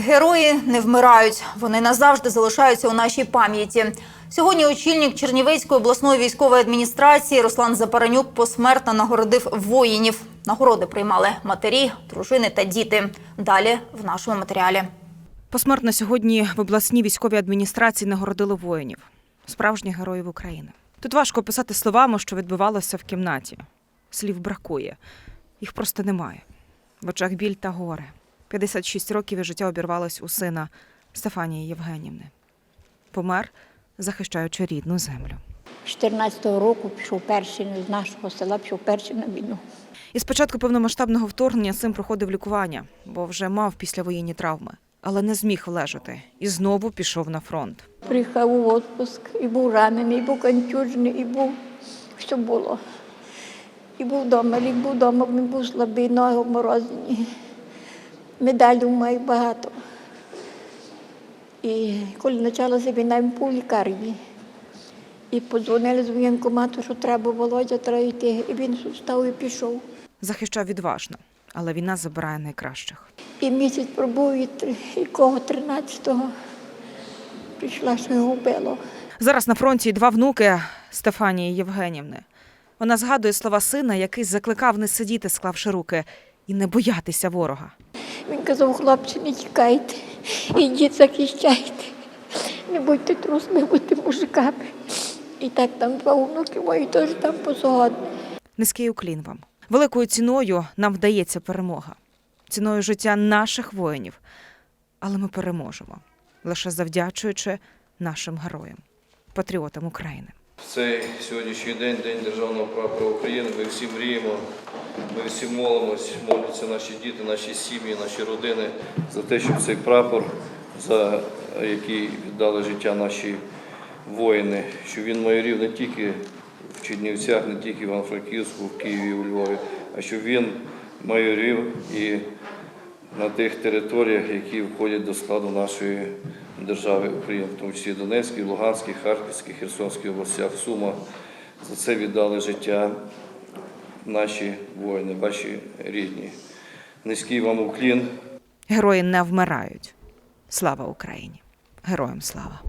Герої не вмирають. Вони назавжди залишаються у нашій пам'яті. Сьогодні очільник Чернівецької обласної військової адміністрації Руслан Запаранюк посмертно нагородив воїнів. Нагороди приймали матері, дружини та діти. Далі в нашому матеріалі. Посмертно сьогодні в обласній військовій адміністрації нагородили воїнів, справжніх героїв України. Тут важко описати словами, що відбувалося в кімнаті. Слів бракує, їх просто немає. В очах біль та горе. 56 років і життя обірвалось у сина Стефанії Євгенівни. Помер, захищаючи рідну землю. 14-го року пішов перший з нашого села, пішов перший на війну. І з початку повномасштабного вторгнення син проходив лікування, бо вже мав післявоєнні травми, але не зміг влежати і знову пішов на фронт. Приїхав у відпуск, і був ранений, і був контюжний, і був що було. І був вдома, лік був вдома, він був слабий, ноги Медалів має багато. І коли почалася війна, він був у лікарні. І подзвонили з воєнкомату, що треба Володя, треба йти. І він встав і пішов. Захищав відважно, але війна забирає найкращих. І місяць пробув, і якого 13-го прийшла, що його вбило. Зараз на фронті два внуки Стефанії Євгенівни. Вона згадує слова сина, який закликав не сидіти, склавши руки, і не боятися ворога. Він казав, хлопці, не тікайте, ідіть захищайте. Не будьте трусами, будьте мужиками. І так там два внуки мої теж там посогодні. Низький уклін вам. Великою ціною нам вдається перемога, ціною життя наших воїнів. Але ми переможемо лише завдячуючи нашим героям, патріотам України. В цей сьогоднішній день, День Державного прапора України, ми всі мріємо, ми всі молимось, моляться наші діти, наші сім'ї, наші родини за те, щоб цей прапор, за який віддали життя наші воїни, щоб він майорів не тільки в Чернівцях, не тільки в Івано-Франківську, в Києві, у Львові, а щоб він майорів і на тих територіях, які входять до складу нашої держави України, в тому числі Донецькій, Луганській, Харківській, Херсонській областях, Сума. За це віддали життя наші воїни, ваші рідні. Низький вам уклін. Герої не вмирають. Слава Україні! Героям слава!